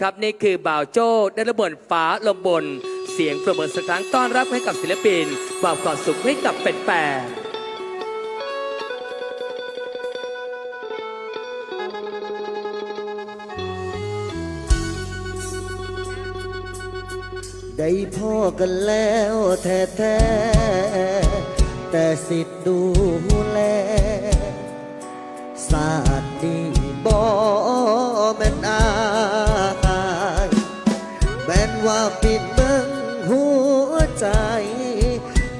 ครับนี่คือบ่าวโจ้ได้ระเบิดฟ้าลมบน เสียงประเมินสักครั้งต้อนรับให้กับศิลปินมอบความสุขให้กับเป็นแปดได้พ่อกันแล้วแท้แท้แต่สิทธิ์ดูแล ศาสตร์ดีบ่แว่าปิดเบิ่งหัวใจ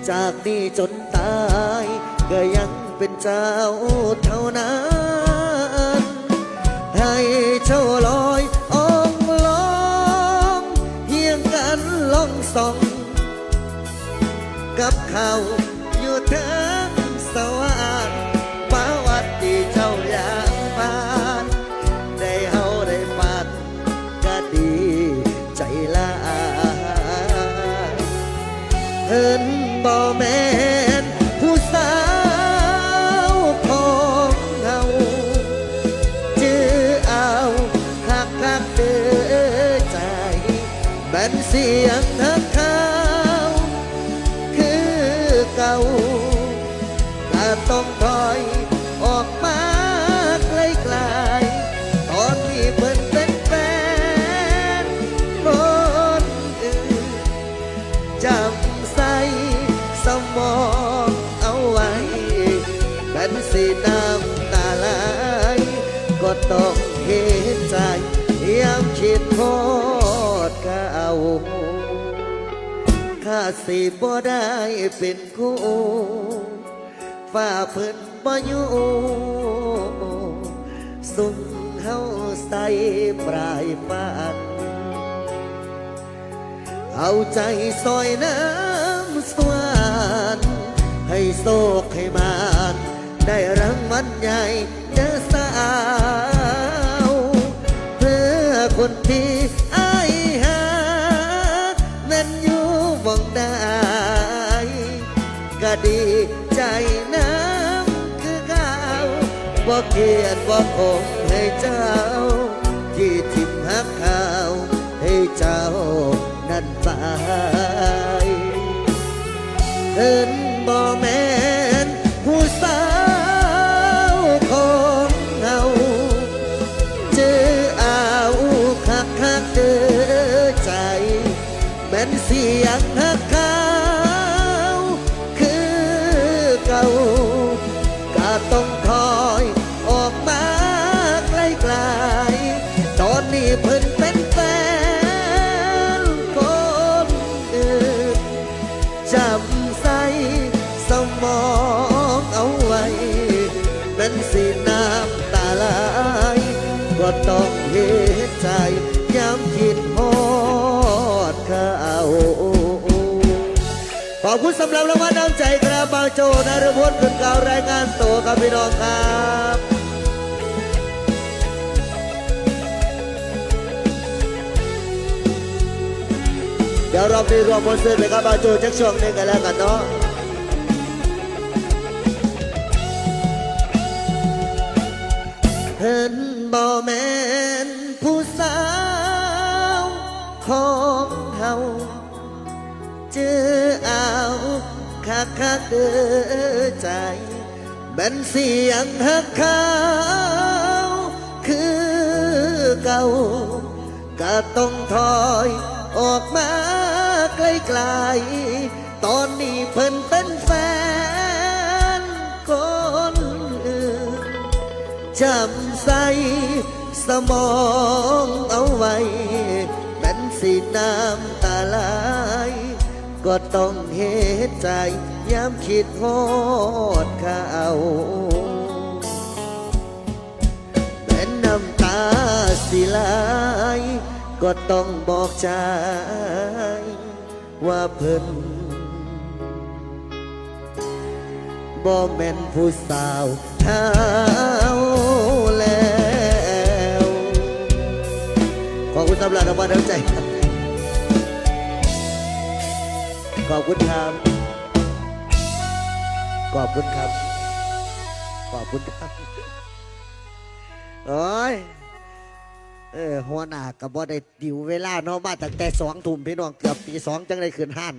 จากนี้จนตาย ก็ยังเป็นเจ้าเท่านั้น ให้เจ้าลอยอองลองเพียงกันล่องส่อง กับเขาอยู่เทิง แม่นเสียงทักเขาคือเก่าถ้าต้องถอยออกมาไกลๆตอนนี้เพิ่นเป็นแฟนคนอื่นจำใส่สมองเอาไว้เป็นสีน้ำตาไหลก็ต้องเห็นใจยามคิดโทษ เก่าข้าสิบ่ได้เป็นคู่ฝ้าเพิ่นบ่อยู่สุ่มเฮาใส่ปลายฝันเอาใจซอยน้ำสวรรค์ให้โศกให้มานได้รางวัลใหญ่เด้อสาว เพื่อคนที่ บ่เกลียดบ่คงให้เจ้า ที่ทิมหักเขาให้เจ้านั้นไปเอินบ่แม่นผู้สาวของเฮาเจอเอาคักคักเจอใจ แม่นเสียงหักเขาคือเก่าก็ต้อง ก็ต้องเห็นใจยามคิดฮอดเขาขอบคุณสำหรับรางวัลน้ำใจครับบางโจนารพลขึ้นเก่ารายงานตัวครับพี่น้องครับเดี๋ยวรอบนี้รวมบนเสื้อเลยครับบางโจจักช่วงนึงกันแล้วกันเนาะเห็น บ่แม่นผู้สาวของเฮาเจอเอาคักคักเดือใจเป็นเสียงหักเขาคือเก่าก็ต้องถอยออกมาไกลๆตอนนี้เพิ่นเป็นแฟนคนอื่นจำ ใส่สมองเอาไว้เป็นสีน้ำตาไหลก็ต้องเหตุใจยามคิดโทษเขาเป็นน้ำตาสิไหลก็ต้องบอกใจว่าเพิ่นบ่แม่นผู้สาวเท่า อบคุณสำหรับรางวัลน้ำใจครับ ขอบคุณครับ ขอบคุณครับ ขอบคุณครับโอ้ยเออหัวหน้ากับบ่ได้ดิวเวลาเนาะมาตั้งแต่สองทุ่มพี่น้องเกือบตีสองจังได้ขึ้นห้าน